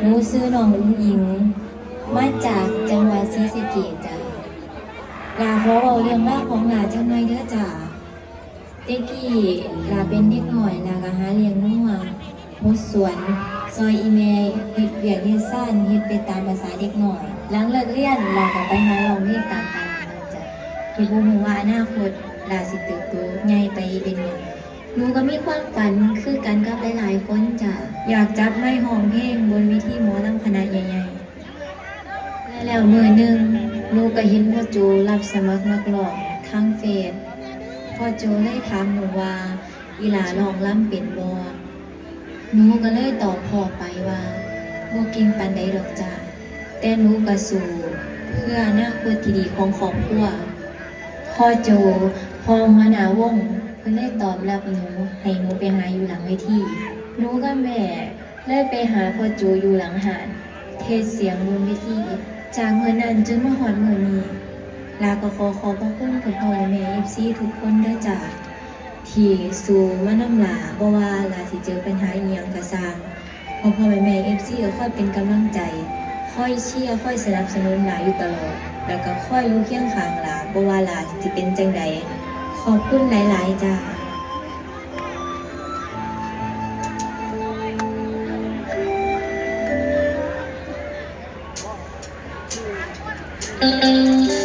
หนูซื้อน้องลุงหญิง มาจากจังหวัดศรีสะเกษจ้ะลาขอเอาเรื่องราวของหลาจังหน่อยเด้อจ้ะเด็กกี้ลาเป็นเด็กหน่อยลาก็หาเลี้ยงงัวมุดสวน ซอยอีเมลเฮ็ดเวียกเฮ็ดซ่านเฮ็ดไปตามภาษาเด็กหน่อย หลังเลิกเรียนลาก็ไปหาร้องเพลงตามตลาดนัดจ้ะที่บ่ฮู้ว่าอนาคตลาสิเติบโตใหญ่ไปเป็นหยัง หนูก็มีความฝันคือกันกับหลายๆคนจ้ะอยากจับไม้ห้องเพลงบนวิธีหมอลำคณะใหญ่ๆ และแล้วมือหนึ่งหนูก็เห็นพ่อโจรับสมัครนักร้องทางเฟซพ่อโจเลยถามหนูว่าอีหลาลองล่ำเป็นบ่หนูก็เลยตอบพ่อไปว่าบ่เก่งปานใดดอกจ้ะแต่หนูก็สู้เพื่ออนาคตที่ดีของครอบครัวพ่อโจพอหัวหน้าวง พิ่นเลยตอบรับหนูให้หนูไปหาอยู่หลังเวทีหนูกับแม่เลยไปหาพ่อโจอยู่หลังหานเทศเสียงบนเวทีจากเมื่อนั้นจนมาหอดมื่อนี้ลาก็ขอขอบพระคุณคุณพ่อแม่เอฟซีทุกคนด้อจ้าที่สู่มาน้ำลาบ่ว่าลาสิเจอปัญหาอียงก็สร้างพ่อพ่อแม่แม่เอฟซีก็ค่อยเป็นกำลังใจ ค่อยเชียร์ค่อยสนับสนุนลาอยู่ตลอด แล้วก็ค่อยอยู่เคียงข้างลาบ่ว่าลาสิเป็นจังใด ขอบคุณหลาย ๆ จ้าอืม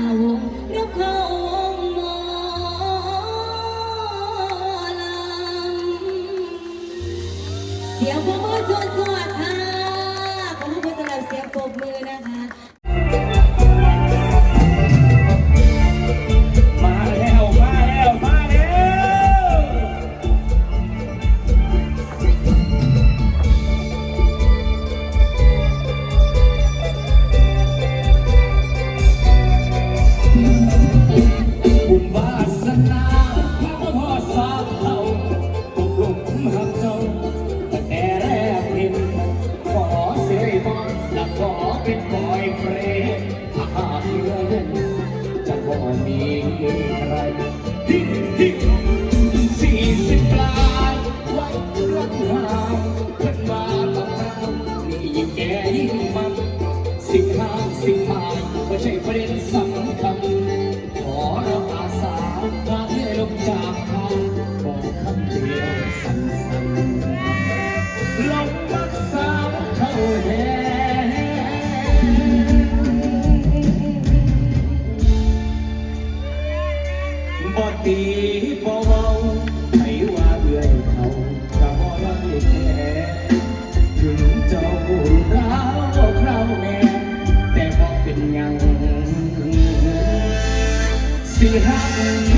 าวงนกเขาวงหมอ it happen.